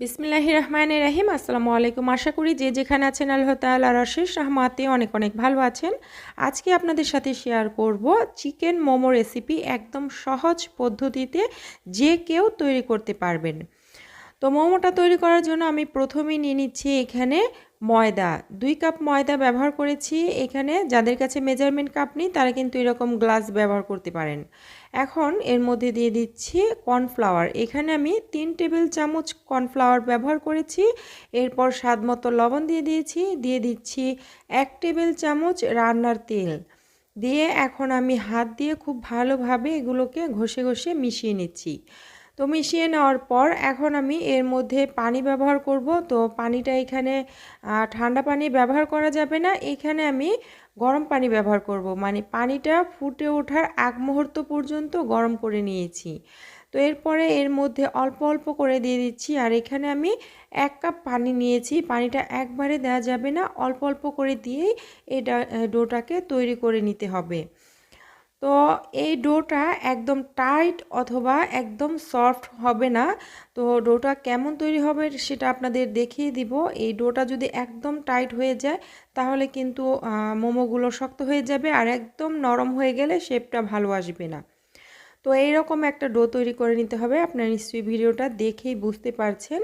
বিসমিল্লাহ রহমান রাহিম আসসালামু আলাইকুম। আশা করি যে যেখানে আছেন আল্লাহ তাল্লাহ রশেষ রহমাতে অনেক অনেক ভালো আছেন। আজকে আপনাদের সাথে শেয়ার করব চিকেন মোমো রেসিপি একদম সহজ পদ্ধতিতে যে কেউ তৈরি করতে পারবেন। তো মোমোটা তৈরি করার জন্য আমি প্রথমেই নিয়ে নিচ্ছি এখানে ময়দা, দুই কাপ ময়দা ব্যবহার করেছি। এখানে যাদের কাছে মেজারমেন্ট কাপ নেই, তারা কিন্তু এরকম গ্লাস ব্যবহার করতে পারেন। এখন এর মধ্যে দিয়ে দিচ্ছি কর্নফ্লাওয়ার। এখানে আমি তিন টেবিল চামচ কর্নফ্লাওয়ার ব্যবহার করেছি। এরপর স্বাদ মতো লবণ দিয়ে দিয়েছি। দিয়ে দিচ্ছি এক টেবিল চামচ রান্নার তেল। দিয়ে এখন আমি হাত দিয়ে খুব ভালোভাবে এগুলোকে ঘষে ঘষে মিশিয়ে নিচ্ছি। তো মিশিয়ে নেওয়ার পর এখন আমি এর মধ্যে পানি ব্যবহার করব। তো পানিটা এখানে ঠান্ডা পানি ব্যবহার করা যাবে না। এখানে আমি গরম পানি ব্যবহার করব। মানে পানিটা ফুটে ওঠার আগ মুহূর্ত পর্যন্ত গরম করে নিয়েছি। তো এরপরে এর মধ্যে অল্প অল্প করে দিয়ে দিচ্ছি। আর এখানে আমি এক কাপ পানি নিয়েছি। পানিটা একবারে দেওয়া যাবে না। অল্প অল্প করে দিয়েই এই ডোটাকে তৈরি করে নিতে হবে। তো এই ডোটা একদম টাইট অথবা একদম সফট হবে না। তো ডোটা কেমন তৈরি হবে সেটা আপনাদের দেখিয়ে দিব। এই ডোটা যদি একদম টাইট হয়ে যায়, তাহলে কিন্তু মোমোগুলো শক্ত হয়ে যাবে আর একদম নরম হয়ে গেলে শেপটা ভালো আসবে না। তো এইরকম একটা ডো তৈরি করে নিতে হবে। আপনার নিশ্চয়ই ভিডিওটা দেখেই বুঝতে পারছেন।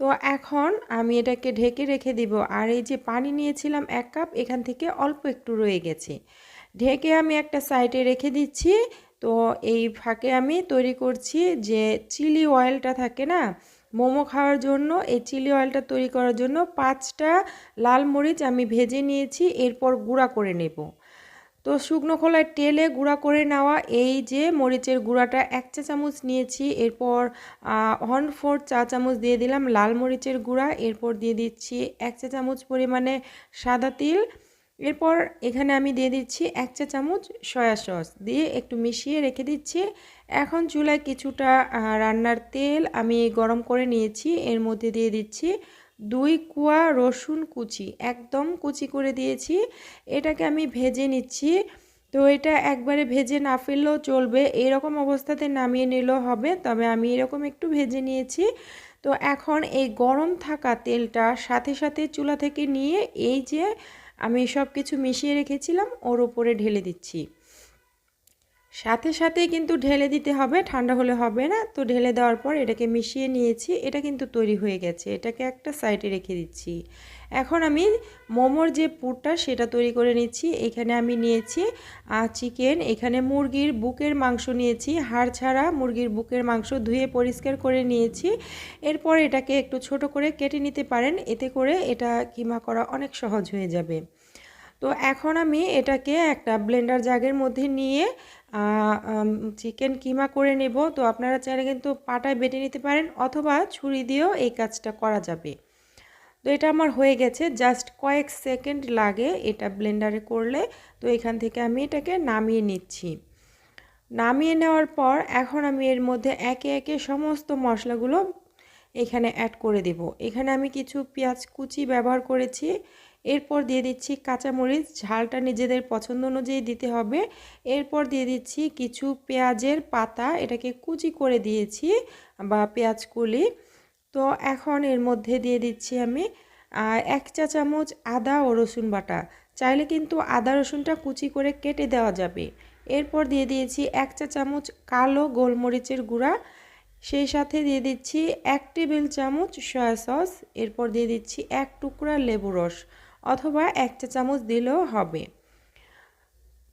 তো এখন আমি এটাকে ঢেকে রেখে দিব। আর এই যে পানি নিয়েছিলাম এক কাপ, এখান থেকে অল্প একটু রয়ে গেছে। ঢেকে আমি একটা সাইডে রেখে দিচ্ছি। তো এই ফাঁকে আমি তৈরি করছি যে চিলি অয়েলটা থাকে না, মোমো খাওয়ার জন্য, এই চিলি অয়েলটা তৈরি করার জন্য পাঁচটা লাল মরিচ আমি ভেজে নিয়েছি, এরপর গুঁড়া করে নেব। তো শুকনো খোলায় তেলে গুঁড়া করে নেওয়া এই যে মরিচের গুঁড়াটা এক চা চামচ নিয়েছি, এরপর ওয়ান ফোর চা চামচ দিয়ে দিলাম লাল মরিচের গুঁড়া, এরপর দিয়ে দিচ্ছি এক চা চামচ পরিমাণে সাদা তিল এরপর এখানে আমি দিয়ে দিচ্ছি এক চা চামচ সয়া সস দিয়ে একটু মিশিয়ে রেখে দিচ্ছি। এখন চুলায় কিছুটা রান্নার তেল আমি গরম করে নিয়েছি। এর মধ্যে দিয়ে দিচ্ছি দুই কুয়া রসুন কুচি, একদম কুচি করে দিয়েছি। এটাকে আমি ভেজে নিচ্ছি। তো এটা একবারে ভেজে না ফেললেও চলবে। এরকম অবস্থাতে নামিয়ে নিলেও হবে, তবে আমি এরকম একটু ভেজে নিয়েছি। তো এখন এই গরম থাকা তেলটা সাথে সাথে চুলা থেকে নিয়ে এই যে আমি সব কিছু মিশিয়ে রেখেছিলাম, ওর ওপরে ঢেলে দিচ্ছি। সাথে সাথে কিন্তু ঢেলে দিতে হবে, ঠান্ডা হলে হবে না। তো ঢেলে দেওয়ার পর এটাকে মিশিয়ে নিয়েছি, এটা কিন্তু তৈরি হয়ে গেছে। এটাকে একটা সাইডে রেখে দিচ্ছি। এখন আমি মোমোর যে পুরটা সেটা তৈরি করে নিচ্ছি। এখানে আমি নিয়েছি চিকেন এখানে মুরগির বুকের মাংস নিয়েছি। হাড় ছাড়া মুরগির বুকের মাংস ধুয়ে পরিষ্কার করে নিয়েছি। এরপর এটাকে একটু ছোট করে কেটে নিতে পারেন, এতে করে এটা কিমা করা অনেক সহজ হয়ে যাবে। তো এখন আমি এটাকে একটা ব্লেন্ডার জাগের মধ্যে নিয়ে চিকেন কিমা করে নেব। তো আপনারা চাইলে কিন্তু পাটায় বেটে নিতে পারেন অথবা ছুরি দিয়েও এই কাজটা করা যাবে। তো এটা আমার হয়ে গেছে জাস্ট কয়েক সেকেন্ড লাগে এটা ব্লেন্ডারে করলে। তো এখান থেকে আমি এটাকে নামিয়ে নিচ্ছি। নামিয়ে নেওয়ার পর এখন আমি এর মধ্যে একে একে সমস্ত মশলাগুলো এখানে অ্যাড করে দেব। এখানে আমি কিছু পেঁয়াজ কুচি ব্যবহার করেছি। এরপর দিয়ে দিচ্ছি কাঁচামরিচ, ঝালটা নিজেদের পছন্দ অনুযায়ী দিতে হবে। এরপর দিয়ে দিচ্ছি কিছু পেঁয়াজের পাতা, এটাকে কুচি করে দিয়েছি, বা পেঁয়াজ কুলি। তো এখন এর মধ্যে দিয়ে দিচ্ছি আমি এক চা চামচ আদা ও রসুন বাটা। চাইলে কিন্তু আদা রসুনটা কুচি করে কেটে দেওয়া যাবে। এরপর দিয়ে দিয়েছি এক চা চামচ কালো গোলমরিচের গুঁড়া। সেই সাথে দিয়ে দিচ্ছি এক টেবিল চামচ সয়া সস। এরপর দিয়ে দিচ্ছি এক টুকরা লেবু রস অথবা এক চা চামচ দিলেও হবে।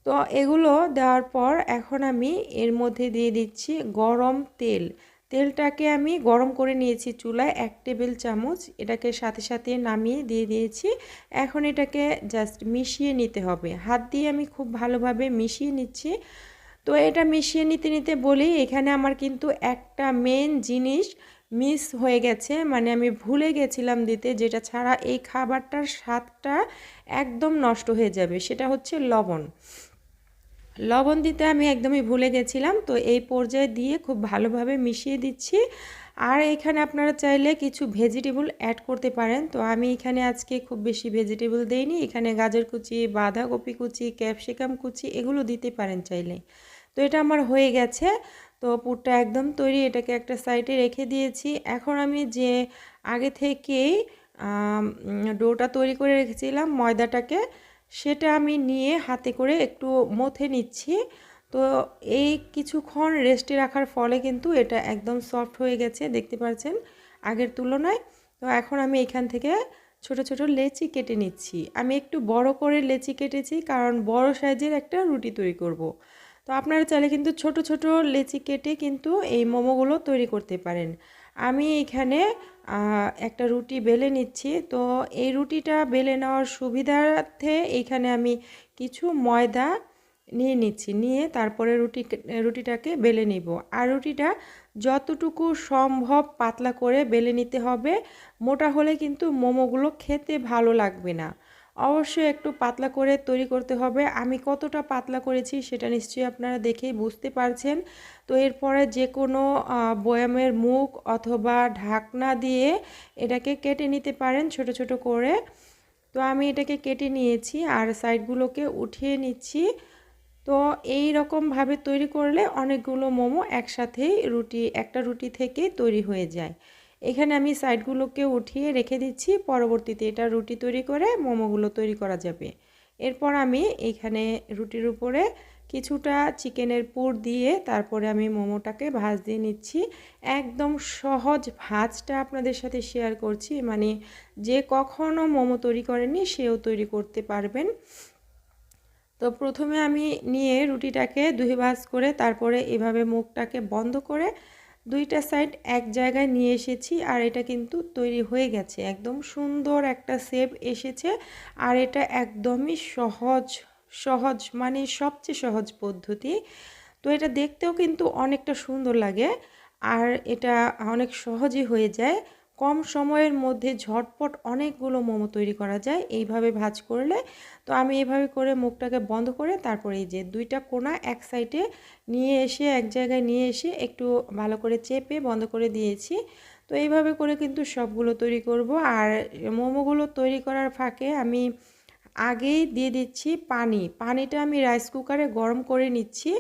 তো এগুলো দেওয়ার পর এখন আমি এর মধ্যে দিয়ে দিচ্ছি গরম তেল। তেলটাকে আমি গরম করে নিয়েছি চুলায় এক টেবিল চামচ। এটাকে সাথে সাথে নামিয়ে দিয়ে দিয়েছি। এখন এটাকে জাস্ট মিশিয়ে নিতে হবে। হাত দিয়ে আমি খুব ভালোভাবে মিশিয়ে নিচ্ছি। তো এটা মিশিয়ে নিতে নিতে বলি, এখানে আমার কিন্তু একটা মেন জিনিস মিস হয়ে গেছে। মানে আমি ভুলে গেছিলাম দিতে, যেটা ছাড়া এই খাবারটার স্বাদটা একদম নষ্ট হয়ে যাবে। সেটা হচ্ছে লবণ। লবণ দিতে আমি একদমই ভুলে গেছিলাম, তো এই পর্যায়ে দিয়ে খুব ভালোভাবে মিশিয়ে দিচ্ছি। আর এখানে আপনারা চাইলে কিছু ভেজিটেবল অ্যাড করতে পারেন, তো আমি এখানে আজকে খুব বেশি ভেজিটেবল দেইনি, এখানে গাজর কুচি, বাঁধাকপি কুচি, ক্যাপসিকাম কুচি এগুলো দিতে পারেন চাইলে। তো এটা আমার হয়ে গেছে, তো পুরটা একদম তৈরি, এটাকে একটা সাইডে রেখে দিয়েছি। এখন আমি যে আগে থেকেই ডোটা তৈরি করে রেখেছিলাম ময়দাটাকে সেটা আমি নিয়ে হাতে করে একটু মথে নিচ্ছি। তো এই কিছুক্ষণ রেস্টে রাখার ফলে কিন্তু এটা একদম সফট হয়ে গেছে, দেখতে পাচ্ছেন আগের তুলনায়। তো এখন আমি এখান থেকে ছোট ছোট লেচি কেটে নিচ্ছি। আমি একটু বড় করে লেচি কেটেছি কারণ বড় সাইজের একটা রুটি তৈরি করব। তো আপনারা চাইলে কিন্তু ছোট ছোট লেচি কেটে কিন্তু এই মোমোগুলো তৈরি করতে পারেন। আমি এখানে একটা রুটি বেলে নিচ্ছি। তো এই রুটিটা বেলে নেওয়ার সুবিধার্থে এইখানে আমি কিছু ময়দা নিয়ে নিচ্ছি। নিয়ে তারপরে রুটি, রুটিটাকে বেলে নিব। আর রুটিটা যতটুকু সম্ভব পাতলা করে বেলে নিতে হবে। মোটা হলে কিন্তু মোমোগুলো খেতে ভালো লাগবে না। অবশ্যই একটু পাতলা করে তৈরি করতে হবে। আমি কতটা পাতলা করেছি সেটা নিশ্চয়ই আপনারা দেখেই বুঝতে পারছেন। তো এরপরে যে কোনো বয়ামের মুখ অথবা ঢাকনা দিয়ে এটাকে কেটে নিতে পারেন ছোট ছোট করে। তো আমি এটাকে কেটে নিয়েছি আর সাইডগুলোকে উঠিয়ে নিচ্ছি। তো এই রকমভাবে তৈরি করলে অনেকগুলো মোমো একসাথেই রুটি, একটা রুটি থেকে তৈরি হয়ে যায়। এখানে আমি সাইডগুলোকে উঠিয়ে রেখে দিচ্ছি, পরবর্তীতে এটা রুটি তৈরি করে মোমোগুলো তৈরি করা যাবে। এরপর আমি এখানে রুটির উপরে কিছুটা চিকেনের পুর দিয়ে তারপরে আমি মোমোটাকে ভাজ দিয়ে নিচ্ছি। একদম সহজ ভাজটা আপনাদের সাথে শেয়ার করছি মানে যে কখনও মোমো তৈরি করেনি সেও তৈরি করতে পারবেন। তো প্রথমে আমি নিয়ে রুটিটাকে দুই ভাজ করে তারপরে এভাবে মুখটাকে বন্ধ করে দুইটা সাইড এক জায়গায় নিয়ে এসেছি আর এটা কিন্তু তৈরি হয়ে গেছে। একদম সুন্দর একটা সেপ এসেছে আর এটা একদমই সহজ সহজ মানে সবচেয়ে সহজ পদ্ধতি। তো এটা দেখতেও কিন্তু অনেকটা সুন্দর লাগে আর এটা অনেক সহজই হয়ে যায়। কম সময়ের মধ্যে ঝটপট অনেকগুলো মোমো তৈরি করা যায়। এইভাবে ভাজ করলে তো আমি এইভাবে করে মুখটাকে বন্ধ করে তারপরে এই যে দুইটা কোনা এক সাইডে নিয়ে এসে, এক জায়গায় নিয়ে এসে একটু ভালো করে চেপে বন্ধ করে দিয়েছি। তো এইভাবে করে কিন্তু সবগুলো তৈরি করব। আর মোমোগুলো তৈরি করার ফাঁকে আমি আগেই দিয়ে দিচ্ছি পানি। পানিটা আমি রাইস কুকারে গরম করে নিচ্ছি।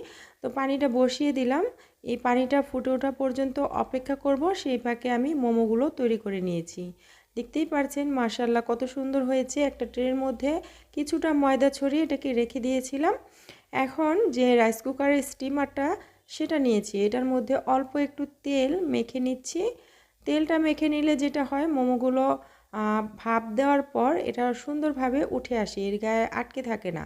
তো পানিটা বসিয়ে দিলাম। এই পানিটা ফুটে ওঠা পর্যন্ত অপেক্ষা করব, সেই ফাঁকে আমি মোমোগুলো তৈরি করে নিয়েছি। দেখতেই পারছেন মার্শাল্লাহ কত সুন্দর হয়েছে। একটা ট্রের মধ্যে কিছুটা ময়দা ছড়িয়ে এটাকে রেখে দিয়েছিলাম। এখন যে রাইস কুকারের স্টিমারটা, সেটা নিয়েছি। এটার মধ্যে অল্প একটু তেল মেখে নিচ্ছি। তেলটা মেখে নিলে যেটা হয়, মোমোগুলো ভাপ দেওয়ার পর এটা সুন্দরভাবে উঠে আসে, এর গায়ে আটকে থাকে না।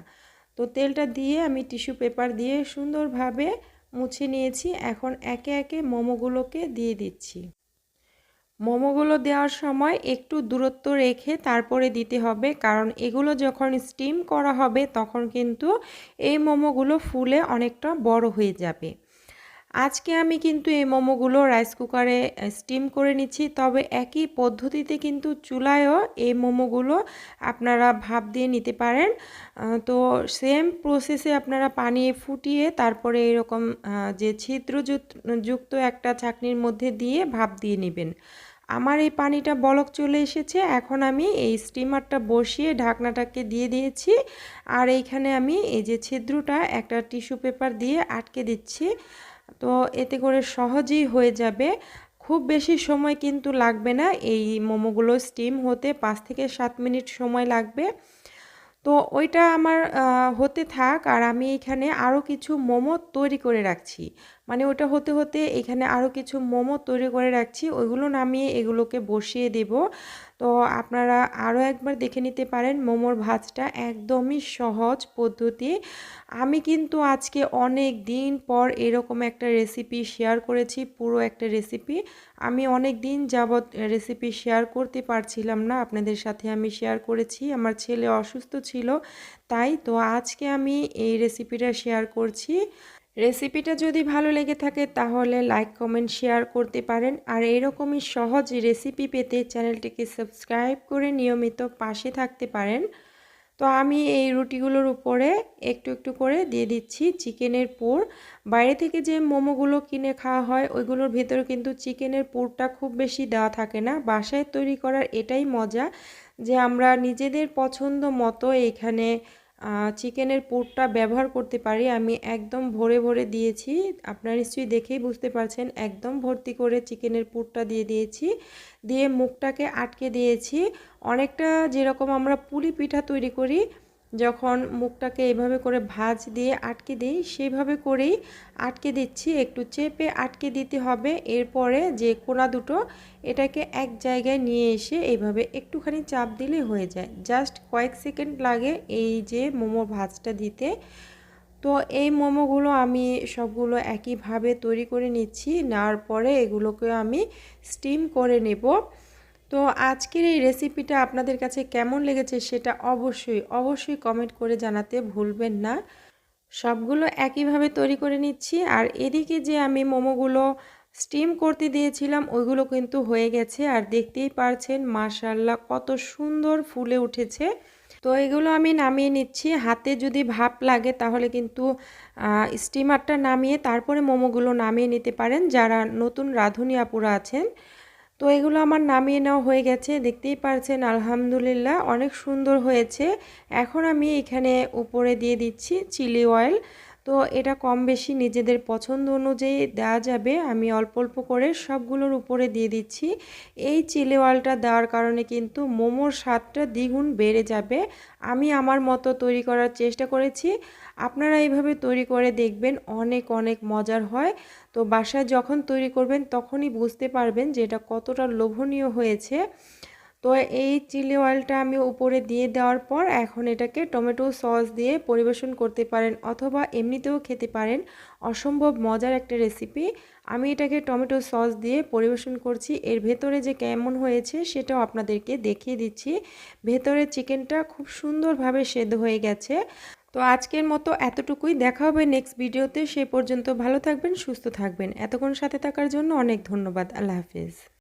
তো তেলটা দিয়ে আমি টিস্যু পেপার দিয়ে সুন্দরভাবে মুছে নিয়েছি। এখন একে একে মোমোগুলোকে দিয়ে দিচ্ছি। মোমোগুলো দেওয়ার সময় একটু দূরত্ব রেখে তারপরে দিতে হবে, কারণ এগুলো যখন স্টিম করা হবে তখন কিন্তু এই মোমোগুলো ফুলে অনেকটা বড় হয়ে যাবে। আজকে আমি কিন্তু এই মোমোগুলো রাইস কুকারে স্টিম করে নিচ্ছি। তবে একই পদ্ধতিতে কিন্তু চুলায়ও এই মোমোগুলো আপনারা ভাপ দিয়ে নিতে পারেন। তো সেম প্রসেসে আপনারা পানি ফুটিয়ে তারপরে এরকম যে ছিদ্রযুক্ত একটা চাকনির মধ্যে দিয়ে ভাপ দিয়ে নেবেন। আমার এই পানিটা বলক চলে এসেছে। এখন আমি এই স্টিমারটা বসিয়ে ঢাকনাটাকে দিয়ে দিয়েছি। আর এইখানে আমি এই যে ছিদ্রটা একটা টিস্যু পেপার দিয়ে আটকে দিচ্ছি। তো এতে করে সহজেই হয়ে যাবে। খুব বেশি সময় কিন্তু লাগবে না, এই মোমোগুলো স্টিম হতে পাঁচ থেকে সাত মিনিট সময় লাগবে। তো ওইটা আমার হতে থাক আর আমি এখানে আরও কিছু মোমো তৈরি করে রাখছি। মানে ওটা হতে হতে এখানে আরও কিছু মোমো তৈরি করে রাখছি। ওইগুলো নামিয়ে এগুলোকে বসিয়ে দেব। তো আপনারা আরও একবার দেখে নিতে পারেন মোমোর ভাজটা একদমই সহজ পদ্ধতি। আমি কিন্তু আজকে অনেক দিন পর এরকম একটা রেসিপি শেয়ার করেছি, পুরো একটা রেসিপি আমি অনেক দিন যাবৎ রেসিপি শেয়ার করতে পারছিলাম না, আপনাদের সাথে আমি শেয়ার করেছি। আমার ছেলে অসুস্থ ছিল, তাই তো আজকে আমি এই রেসিপিটা শেয়ার করছি। রেসিপিটা যদি ভালো লেগে থাকে তাহলে লাইক, কমেন্ট, শেয়ার করতে পারেন। আর এরকমই সহজ রেসিপি পেতে চ্যানেলটিকে সাবস্ক্রাইব করে নিয়মিত পাশে থাকতে পারেন। তো আমি এই রুটিগুলোর উপরে একটু একটু করে দিয়ে দিচ্ছি চিকেনের পুর। বাইরে থেকে যে মোমোগুলো কিনে খাওয়া হয়, ওইগুলোর ভেতরে কিন্তু চিকেনের পুরটা খুব বেশি দেওয়া থাকে না। বাসায় তৈরি করার এটাই মজা যে আমরা নিজেদের পছন্দ মতো এখানে চিকেনের পুরটা ব্যবহার করতে পারি। আমি একদম ভরে ভরে দিয়েছি। আপনারা নিশ্চয়ই দেখেই বুঝতে পারছেন, একদম ভর্তি করে চিকেনের পুরটা দিয়ে দিয়েছি। দিয়ে মুখটাকে আটকে দিয়েছি। অনেকটা যেরকম আমরা পুলি পিঠা তৈরি করি যখন মুখটাকে এভাবে করে ভাজ দিয়ে আটকে দিই সেইভাবে করেই আটকে দিচ্ছি, একটু চেপে আটকে দিতে হবে। এরপরে যে কোনা দুটো, এটাকে এক জায়গায় নিয়ে এসে এইভাবে একটুখানি চাপ দিলে হয়ে যায়। জাস্ট কয়েক সেকেন্ড লাগে এই যে মোমো ভাজটা দিতে। তো এই মোমোগুলো আমি সবগুলো একইভাবে তৈরি করে নিচ্ছি, নেওয়ার পরে এগুলোকে আমি স্টিম করে নেব। তো আজকের এই রেসিপিটা আপনাদের কাছে কেমন লেগেছে সেটা অবশ্যই অবশ্যই কমেন্ট করে জানাতে ভুলবেন না। সবগুলো একইভাবে তৈরি করে নিচ্ছি আর এদিকে যে আমি মোমোগুলো স্টিম করতে দিয়েছিলাম, ওইগুলো কিন্তু হয়ে গেছে। আর দেখতেই পারছেন মাশাল্লাহ কত সুন্দর ফুলে উঠেছে। তো এগুলো আমি নামিয়ে নিচ্ছি। হাতে যদি ভাপ লাগে তাহলে কিন্তু স্টিমারটা নামিয়ে তারপরে মোমোগুলো নামিয়ে নিতে পারেন। যারা নতুন রাঁধুনি আপুরা আছেন তো এগুলো আমার নামিয়ে নেওয়া হয়ে গেছে, দেখতেই পারছেন আলহামদুলিল্লাহ অনেক সুন্দর হয়েছে। এখন আমি এখানে উপরে দিয়ে দিচ্ছি চিলি অয়েল। তো এটা কম বেশি নিজেদের পছন্দ অনুযায়ী দেওয়া যাবে। আমি অল্প অল্প করে সবগুলোর উপরে দিয়ে দিচ্ছি। এই চিলি অয়েলটা দেওয়ার কারণে কিন্তু মোমোর স্বাদটা দ্বিগুণ বেড়ে যাবে। আমি আমার মতো তৈরি করার চেষ্টা করেছি। আপনারা এইভাবে তৈরি করে দেখবেন, অনেক অনেক মজার হয়। তো বাসায় যখন তৈরি করবেন, তখনই বুঝতে পারবেন যে এটা কতটা লোভনীয় হয়েছে। তো এই চিলি অয়েলটা আমি উপরে দিয়ে দেওয়ার পর এখন এটাকে টমেটো সস দিয়ে পরিবেশন করতে পারেন অথবা এমনিতেও খেতে পারেন। অসম্ভব মজার একটা রেসিপি। আমি এটাকে টমেটো সস দিয়ে পরিবেশন করছি। এর ভেতরে যে কেমন হয়েছে সেটাও আপনাদেরকে দেখিয়ে দিচ্ছি। ভেতরে চিকেনটা খুব সুন্দরভাবে সেদ্ধ হয়ে গেছে। তো আজকের মতো এতটুকুই। দেখা হবে নেক্সট ভিডিওতে। সে পর্যন্ত ভালো থাকবেন, সুস্থ থাকবেন। এতক্ষণ সাথে থাকার জন্য অনেক ধন্যবাদ। আল্লাহ হাফিজ।